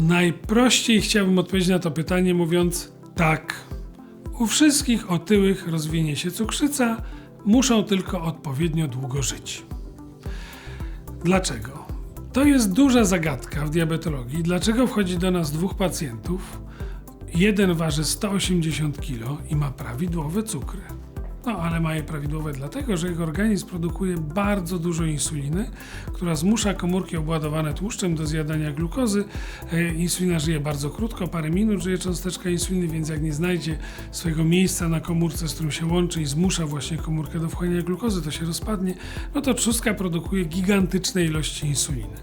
Najprościej chciałbym odpowiedzieć na to pytanie mówiąc tak. U wszystkich otyłych rozwinie się cukrzyca, muszą tylko odpowiednio długo żyć. Dlaczego? To jest duża zagadka w diabetologii. Dlaczego wchodzi do nas dwóch pacjentów? Jeden waży 180 kg i ma prawidłowe cukry. No, ale ma je prawidłowe dlatego, że jego organizm produkuje bardzo dużo insuliny, która zmusza komórki obładowane tłuszczem do zjadania glukozy. E, Insulina żyje bardzo krótko, parę minut żyje cząsteczka insuliny, więc jak nie znajdzie swojego miejsca na komórce, z którym się łączy i zmusza właśnie komórkę do wchłaniania glukozy, to się rozpadnie, no to trzustka produkuje gigantyczne ilości insuliny.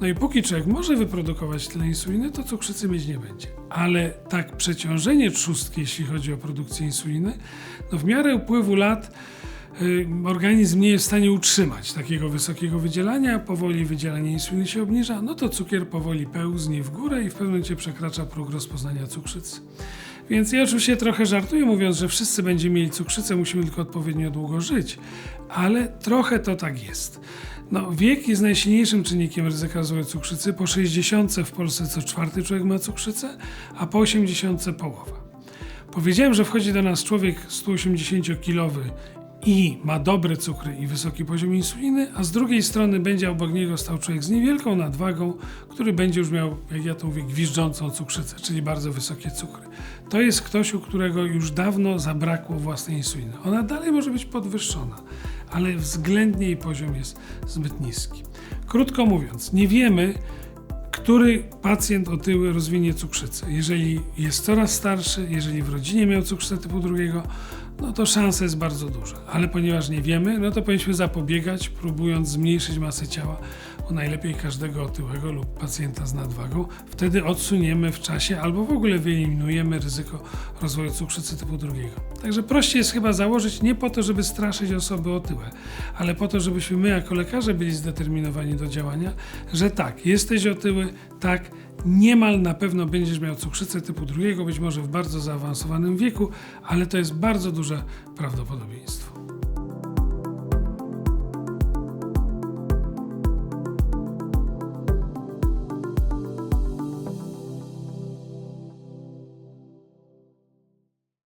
No i póki człowiek może wyprodukować tyle insuliny, to cukrzycy mieć nie będzie. Ale tak przeciążenie trzustki, jeśli chodzi o produkcję insuliny, no w miarę upływu lat y, organizm nie jest w stanie utrzymać takiego wysokiego wydzielania, powoli wydzielanie insuliny się obniża, no to cukier powoli pełznie w górę i w pewnym momencie przekracza próg rozpoznania cukrzycy. Więc ja oczywiście trochę żartuję, mówiąc, że wszyscy będziemy mieli cukrzycę, musimy tylko odpowiednio długo żyć, ale trochę to tak jest. No, wiek jest najsilniejszym czynnikiem ryzyka rozwoju cukrzycy. Po 60 w Polsce co czwarty człowiek ma cukrzycę, a po 80 połowa. Powiedziałem, że wchodzi do nas człowiek 180-kilowy i ma dobre cukry i wysoki poziom insuliny, a z drugiej strony będzie obok niego stał człowiek z niewielką nadwagą, który będzie już miał, jak ja to mówię, gwiżdżącą cukrzycę, czyli bardzo wysokie cukry. To jest ktoś, u którego już dawno zabrakło własnej insuliny. Ona dalej może być podwyższona, ale względnie jej poziom jest zbyt niski. Krótko mówiąc, nie wiemy, który pacjent otyły rozwinie cukrzycę. Jeżeli jest coraz starszy, jeżeli w rodzinie miał cukrzycę typu drugiego, no to szansa jest bardzo duża. Ale ponieważ nie wiemy, no to powinniśmy zapobiegać, próbując zmniejszyć masę ciała u najlepiej każdego otyłego lub pacjenta z nadwagą. Wtedy odsuniemy w czasie albo w ogóle wyeliminujemy ryzyko rozwoju cukrzycy typu drugiego. Także prościej jest chyba założyć nie po to, żeby straszyć osoby otyłe, ale po to, żebyśmy my jako lekarze byli zdeterminowani do działania, że tak, jesteś otyły, tak, niemal na pewno będziesz miał cukrzycę typu drugiego, być może w bardzo zaawansowanym wieku, ale to jest bardzo duże prawdopodobieństwo.